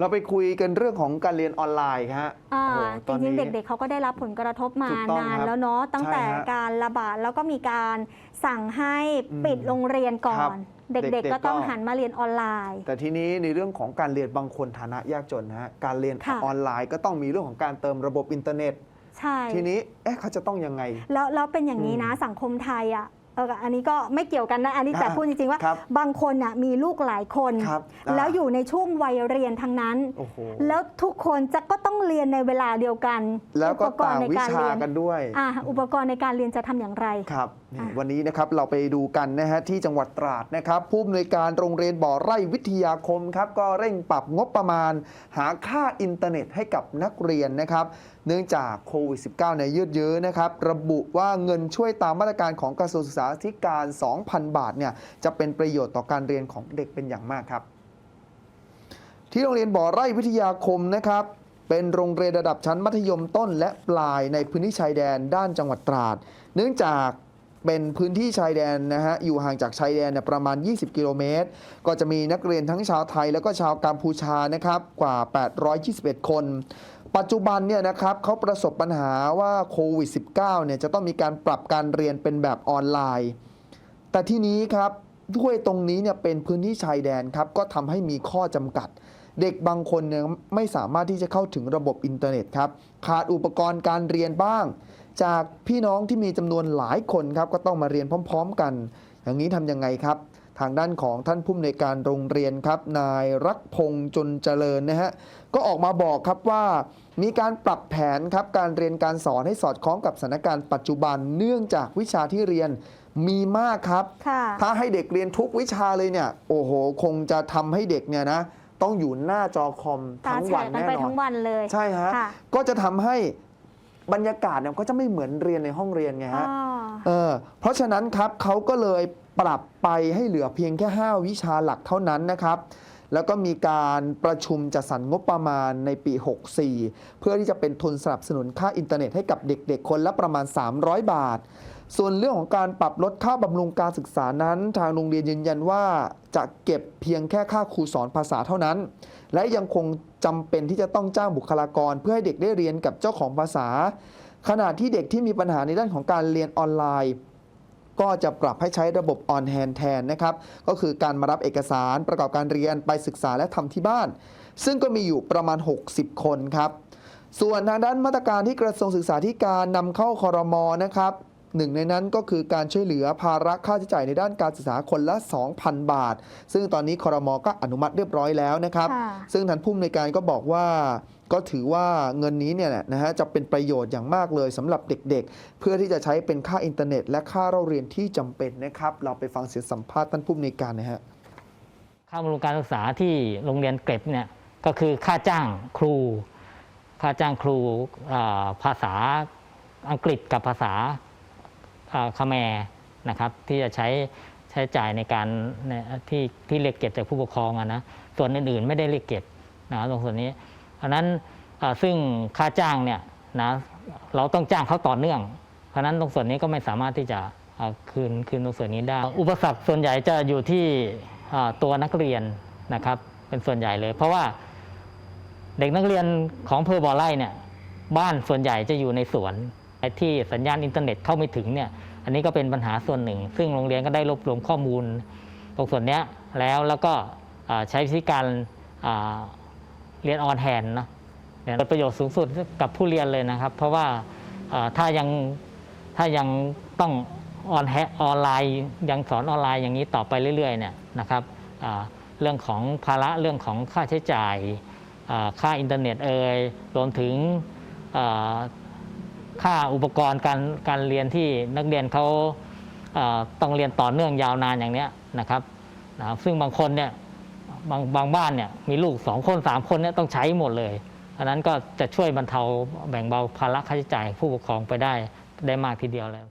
เราไปคุยกันเรื่องของการเรียนออนไลน์ครับอ่าโอ้โหจตอนรินี้ งๆเด็กๆเขาก็ได้รับผลกระทบมาถูกต้องนานครับแล้วเนาะตั้งแต่ใช่ฮะการระบาดแล้วก็มีการสั่งให้อืมปิดโรงเรียนก่อครับน เด็เด็กกๆๆก็ต้องก็ หันมาเรียนออนไลน์ แต่ทีนี้ในเรื่องของการเรียนบางคนฐานะยากจนนะฮะการเรียนค่ะ ออนไลน์ก็ต้องมีเรื่องของการเติมระบบอินเทอร์เน็ต ใช่ ทีนี้เอ๊ะเขาจะต้องยังไง แล้วแล้วเป็นอย่างนี้นะอืมสังคมไทยอะ เอออันนี้ก็ไม่เกี่ยวกันนะ อันนี้แต่อ่าพูดจริงๆว่าครับบางคนน่ะมีลูกหลายคน ครับอ่าแล้วอยู่ในช่วงวัยเรียนทั้งนั้น โอ้โห แล้วทุกคนจะก็ต้องเรียนในเวลาเดียวกันแล้วก็อุปรต่างณ์ในวิการชาเรียนกันด้วย อ่าอุปกรณ์ในการเรียนจะทำอย่างไร ครับนี่อะวันนี้นะครับเราไปดูกันนะฮะที่จังหวัดตราดนะครับผู้อำนวยการโรงเรียนบ่อไร่วิทยาคมครับก็เร่งปรับงบประมาณ หาค่าอินเทอร์เน็ตให้กับนักเรียนนะครับ เนื่องจากโควิด -19 เนี่ยยืดเยื้อนะครับ ระบุว่าเงินช่วยตามมาตรการของกระทรวงศึกษาธิการ 2,000 บาทเนี่ยจะเป็นประโยชน์ต่อการเรียนของเด็กเป็นอย่างมากครับ ที่โรงเรียนบ่อไร่วิทยาคมนะครับเป็นโรงเรียนระดับชั้นมัธยมต้นและปลายในพื้นที่ชายแดนด้านจังหวัดตราด เนื่องจาก เป็นพื้นที่ชายแดนนะฮะอยู่ห่างจากชายแดนประมาณ 20 กิโลเมตร ก็จะมีนักเรียนทั้งชาวไทยแล้วก็ชาวกัมพูชานะครับกว่า 821 คน ปัจจุบันเนี่ยนะครับเขาประสบปัญหาว่าโควิด -19 เนี่ยจะต้องมีการปรับการเรียนเป็นแบบออนไลน์ แต่ที่นี้ครับด้วยตรงนี้เนี่ยเป็นพื้นที่ชายแดนครับก็ทำให้มีข้อจำกัดเด็กบางคนเนี่ยไม่สามารถที่จะเข้าถึงระบบอินเทอร์เน็ตครับ ขาดอุปกรณ์การเรียนบ้าง จากพี่น้องที่มีจำนวนหลายคนครับก็ต้องมาเรียนพร้อม ๆ กัน อย่างนี้ทำยังไงครับ ทางด้านของท่านผู้อำนวยการโรงเรียนครับ นายรักพงษ์จนเจริญนะฮะก็ออกมาบอกครับว่า มีการปรับแผนครับการเรียนการสอนให้สอดคล้องกับสถานการณ์ปัจจุบันเนื่องจากวิชาที่เรียนมีมากครับค่ะถ้าให้เด็กเรียนทุกวิชาเลยเนี่ย โอ้โห คงจะทำให้เด็กเนี่ยนะ ต้องอยู่หน้าจอคอมตาทั้งแฉวันกันแน่ไปนอทั้นงวันเลย ใช่ฮะค่ะก็จะทำให้ บรรยากาศเนี่ยก็จะไม่เหมือนเรียนในห้องเรียนไงอ๋อฮะเออเพราะฉะนั้นครับเขาก็เลยปรับไปให้เหลือเพียงแค่ 5 วิชาหลักเท่านั้นนะครับ แล้วก็มีการประชุมจัดสรรงบประมาณในปี 64 เพื่อที่จะเป็นทุนสนับสนุนค่าอินเทอร์เน็ตให้กับเด็กๆ คนละประมาณ 300 บาท ส่วนเรื่องของการปรับลดค่าบำรุงการศึกษานั้น ทางโรงเรียนยืนยันว่าจะเก็บเพียงแค่ค่าครูสอนภาษาเท่านั้น และยังคงจำเป็นที่จะต้องจ้างบุคลากร เพื่อให้เด็กได้เรียนกับเจ้าของภาษา ขณะที่เด็กที่มีปัญหาในด้านของการเรียนออนไลน์ ก็จะปรับให้ใช้ระบบออนแฮนแทนนะครับ ก็คือการมารับเอกสารประกอบการเรียนไปศึกษาและทำที่บ้าน ซึ่งก็มีอยู่ประมาณ 60 คนครับส่วนทางด้านมาตรการที่กระทรวงศึกษาธิการนำเข้าคอรมอนะครับ หนึ่งในนั้นก็คือการช่วยเหลือภาระค่าใช้จ่ายในด้านการศึกษาคนละ 2,000 บาท ซึ่งตอนนี้คอรมอก็อนุมัติเรียบร้อยแล้วนะครับค่ะซึ่งท่านผู้อำนวยการก็บอกว่าก็ถือว่าเงินนี้เนี่ยนะฮะจะเป็นประโยชน์อย่างมากเลยสำหรับเด็กๆ เพื่อที่จะใช้เป็นค่าอินเทอร์เน็ต และค่าเล่าเรียนที่จำเป็นนะครับ เราไปฟังเสียงสัมภาษณ์ท่านผู้อำนวยการนะฮะค่าบำรุงการศึกษาที่โรงเรียนเก็บเนี่ยก็คือค่าจ้างครู ค่าจ้างครูอ่าภาษาอังกฤษกับภาษา อ่าคแมนะครับที่จะใช้ใช้จ่ายในการที่ที่เรียกเก็บจากผู้ปกครองนะส่วนอื่นๆไม่ได้เรียกเก็บนะตรงส่วนนี้เพราะนั้นซึ่งค่าจ้างเนี่ยนะเราต้องจ้างเขาต่อเนื่อง เพราะนั้นตรงส่วนนี้ก็ไม่สามารถที่จะคืนคืนตรงส่วนนี้ได้ อุปสรรคส่วนใหญ่จะอยู่ที่ตัวนักเรียนนะครับเป็นส่วนใหญ่เลย เพราะว่าเด็กนักเรียนของเพอบ่อไร่เนี่ยบ้านส่วนใหญ่จะอยู่ในสวน ไอ้ที่สัญญาณอินเทอร์เน็ตเข้าไม่ถึงเนี่ยอันนี้ก็เป็นปัญหาส่วนหนึ่ง ซึ่งโรงเรียนก็ได้รวบรวมข้อมูลตรงส่วนนี้แล้วแล้วก็ใช้วิธีการาเรียนออนแฮนนะเนี่ยเป็นประโยชน์สูงสุดกับผู้เรียนเลยนะครับ เพราะว่าาถ้ายังถ้ายังต้องออนแฮออนไลน์ยังสอนออนไลน์อย่างนี้ต่อไปเรื่อยๆเนี่ยนะครับเรื่องของภาระเรื่องของค่าใช้จ่ายค่าอินเทอร์เน็ตเอ่ยรวมถึง ค่าอุปกรณ์การการเรียนที่นักเรียนเขาต้องเรียนต่อเนื่องยาวนานอย่างนี้นะครับนะซึ่งบางคนเนี่ยบางบางบ้านเนี่ยมีลูกสองคนสามคนเนี่ยต้องใช้หมดเลยอันนั้นก็จะช่วยบรรเทาแบ่งเบาภาระค่าใช้จ่ายผู้ปกครองไปได้ได้มากทีเดียวเลย